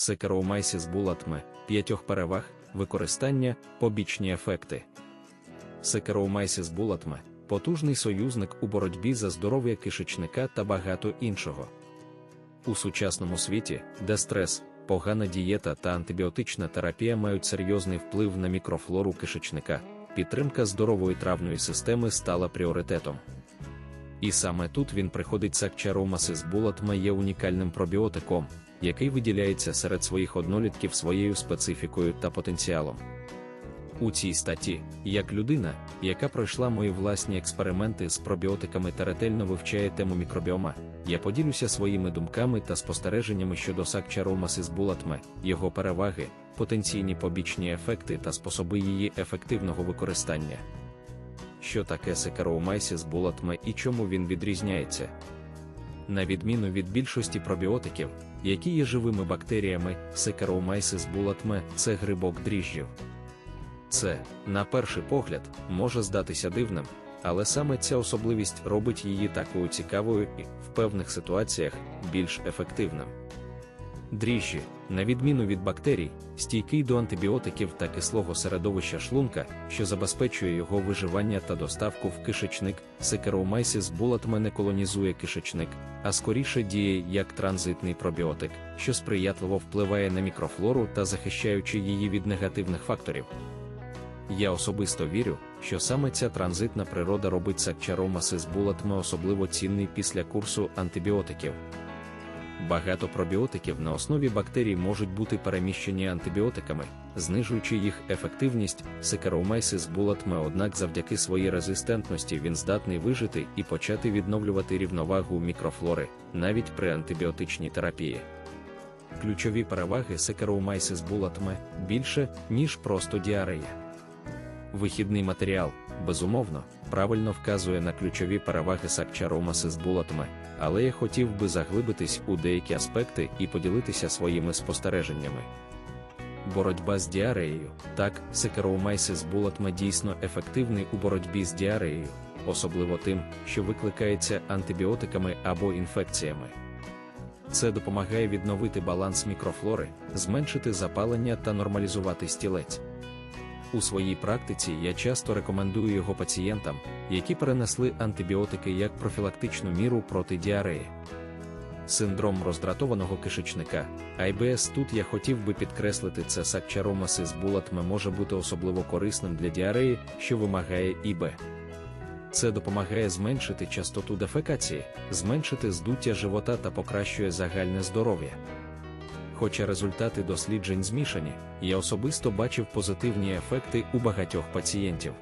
Секароумайсіс булатме, п'ятьох переваг, використання, побічні ефекти. Секароумайсіс булатме потужний союзник у боротьбі за здоров'я кишечника та багато іншого. У сучасному світі, де стрес, погана дієта та антибіотична терапія мають серйозний вплив на мікрофлору кишечника, підтримка здорової травної системи стала пріоритетом. І саме тут він приходить Сакчаромасис булатма є унікальним пробіотиком, який виділяється серед своїх однолітків своєю специфікою та потенціалом. У цій статті, як людина, яка пройшла мої власні експерименти з пробіотиками та ретельно вивчає тему мікробіома, я поділюся своїми думками та спостереженнями щодо Сакчаромасис булатме, його переваги, потенційні побічні ефекти та способи її ефективного використання. Що таке секароумайсіс булатме і чому він відрізняється? На відміну від більшості пробіотиків, які є живими бактеріями, Saccharomyces булатме це грибок дріжджів. Це, на перший погляд, може здатися дивним, але саме ця особливість робить її такою цікавою і, в певних ситуаціях, більш ефективним. Дріжджі, на відміну від бактерій, стійкий до антибіотиків та кислого середовища шлунка, що забезпечує його виживання та доставку в кишечник, секероумайсис булатме не колонізує кишечник, а скоріше діє як транзитний пробіотик, що сприятливо впливає на мікрофлору та захищаючи її від негативних факторів. Я особисто вірю, що саме ця транзитна природа робить сакчаромасис булатме особливо цінний після курсу антибіотиків. Багато пробіотиків на основі бактерій можуть бути переміщені антибіотиками, знижуючи їх ефективність, Сикаромайсис булатме, однак завдяки своїй резистентності він здатний вижити і почати відновлювати рівновагу мікрофлори, навіть при антибіотичній терапії. Ключові переваги Секароумайсис булатме більше, ніж просто діарея. Вихідний матеріал, безумовно, правильно вказує на ключові переваги Сакчаромаси з але я хотів би заглибитись у деякі аспекти і поділитися своїми спостереженнями. Боротьба з діареєю. Так, секароумайсис булатма дійсно ефективний у боротьбі з діареєю, особливо тим, що викликається антибіотиками або інфекціями. Це допомагає відновити баланс мікрофлори, зменшити запалення та нормалізувати стілець. У своїй практиці я часто рекомендую його пацієнтам, які перенесли антибіотики як профілактичну міру проти діареї. Синдром роздратованого кишечника, IBS тут я хотів би підкреслити це сакчаромасис булатме може бути особливо корисним для діареї, що вимагає ІБ. Це допомагає зменшити частоту дефекації, зменшити здуття живота та покращує загальне здоров'я. Хоча результати досліджень змішані, я особисто бачив позитивні ефекти у багатьох пацієнтів.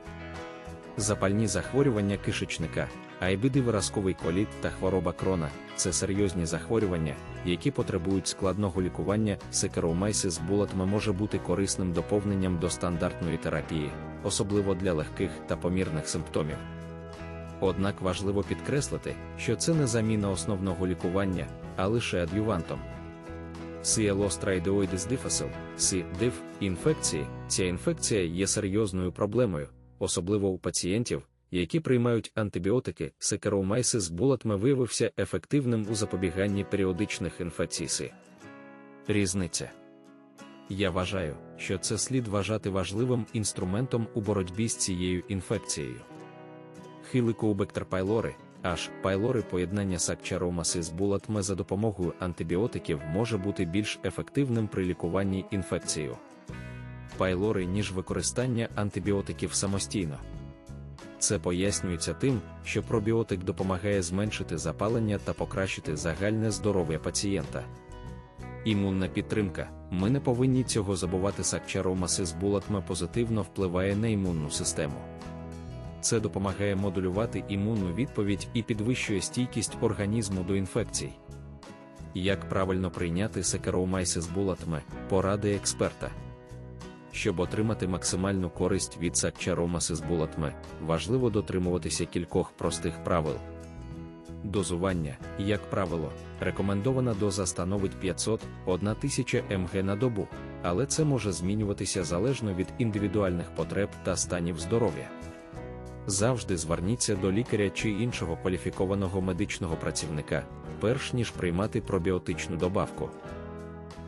Запальні захворювання кишечника, айбиди виразковий коліт та хвороба крона це серйозні захворювання, які потребують складного лікування. Секероумайсис булатме може бути корисним доповненням до стандартної терапії, особливо для легких та помірних симптомів. Однак важливо підкреслити, що це не заміна основного лікування, а лише адювантом. Сіелостраїдеоїдис дифасил, сі диф, інфекції. Ця інфекція є серйозною проблемою, особливо у пацієнтів, які приймають антибіотики. Секароумайсис булатме виявився ефективним у запобіганні періодичних інфекцій. Си. Різниця. Я вважаю, що це слід вважати важливим інструментом у боротьбі з цією інфекцією. Хиликоубектер пайлори, Аж пайлори поєднання сакчаромаси з булатме за допомогою антибіотиків може бути більш ефективним при лікуванні інфекцією. Пайлори, ніж використання антибіотиків самостійно. Це пояснюється тим, що пробіотик допомагає зменшити запалення та покращити загальне здоров'я пацієнта. Імунна підтримка. Ми не повинні цього забувати сакчаромаси з булатме позитивно впливає на імунну систему. Це допомагає модулювати імунну відповідь і підвищує стійкість організму до інфекцій. Як правильно прийняти секароумайсис булатме, поради експерта. Щоб отримати максимальну користь від сакчаромасис булатме, важливо дотримуватися кількох простих правил. Дозування, як правило, рекомендована доза становить 500-1000 мг на добу, але це може змінюватися залежно від індивідуальних потреб та станів здоров'я завжди зверніться до лікаря чи іншого кваліфікованого медичного працівника, перш ніж приймати пробіотичну добавку.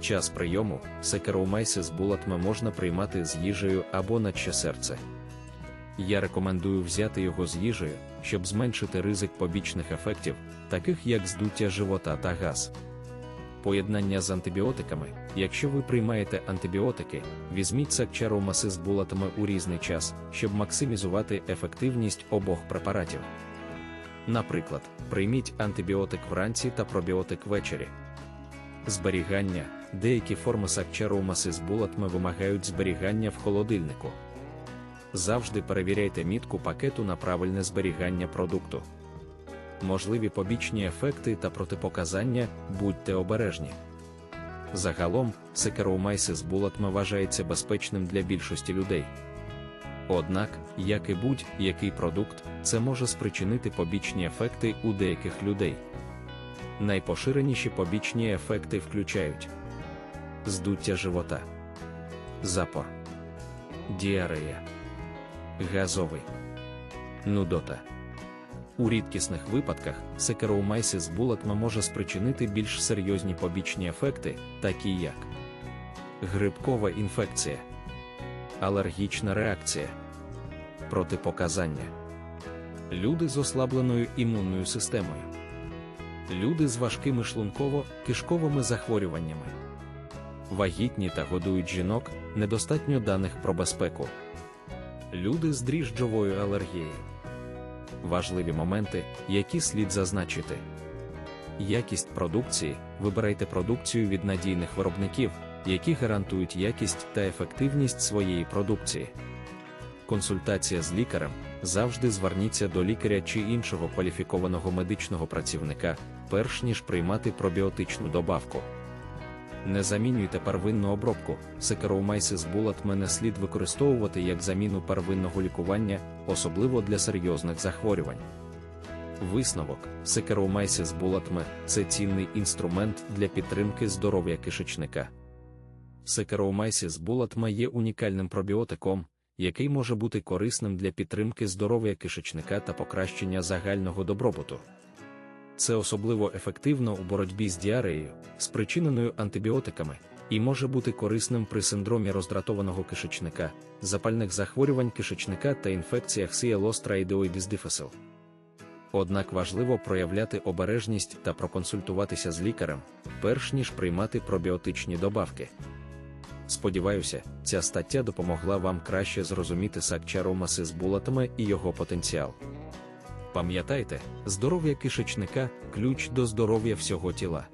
Час прийому секероумайсис булатме можна приймати з їжею або наче серце. Я рекомендую взяти його з їжею, щоб зменшити ризик побічних ефектів, таких як здуття живота та газ. Поєднання з антибіотиками. Якщо ви приймаєте антибіотики, візьміть сакчаромаси з булатами у різний час, щоб максимізувати ефективність обох препаратів. Наприклад, прийміть антибіотик вранці та пробіотик ввечері. Зберігання. Деякі форми сакчаромаси з булатами вимагають зберігання в холодильнику. Завжди перевіряйте мітку пакету на правильне зберігання продукту. Можливі побічні ефекти та протипоказання, будьте обережні. Загалом, секероумайсис булатма вважається безпечним для більшості людей. Однак, як і будь-який продукт, це може спричинити побічні ефекти у деяких людей. Найпоширеніші побічні ефекти включають здуття живота, запор, діарея, газовий, нудота. У рідкісних випадках секероумайсис булатма може спричинити більш серйозні побічні ефекти, такі як грибкова інфекція, алергічна реакція, протипоказання, люди з ослабленою імунною системою, люди з важкими шлунково-кишковими захворюваннями, вагітні та годують жінок, недостатньо даних про безпеку, люди з дріжджовою алергією важливі моменти, які слід зазначити. Якість продукції вибирайте продукцію від надійних виробників, які гарантують якість та ефективність своєї продукції. Консультація з лікарем завжди зверніться до лікаря чи іншого кваліфікованого медичного працівника, перш ніж приймати пробіотичну добавку. Не замінюйте первинну обробку. Секероумайсис булатме не слід використовувати як заміну первинного лікування, особливо для серйозних захворювань. Висновок секероумайсис булатме це цінний інструмент для підтримки здоров'я кишечника. Секероумайсис булатме є унікальним пробіотиком, який може бути корисним для підтримки здоров'я кишечника та покращення загального добробуту. Це особливо ефективно у боротьбі з діареєю, спричиненою антибіотиками, і може бути корисним при синдромі роздратованого кишечника, запальних захворювань кишечника та інфекціях difficile. Однак важливо проявляти обережність та проконсультуватися з лікарем, перш ніж приймати пробіотичні добавки. Сподіваюся, ця стаття допомогла вам краще зрозуміти сакчаромаси з булатами і його потенціал. Пам'ятайте, здоров'я кишечника ключ до здоров'я всього тіла.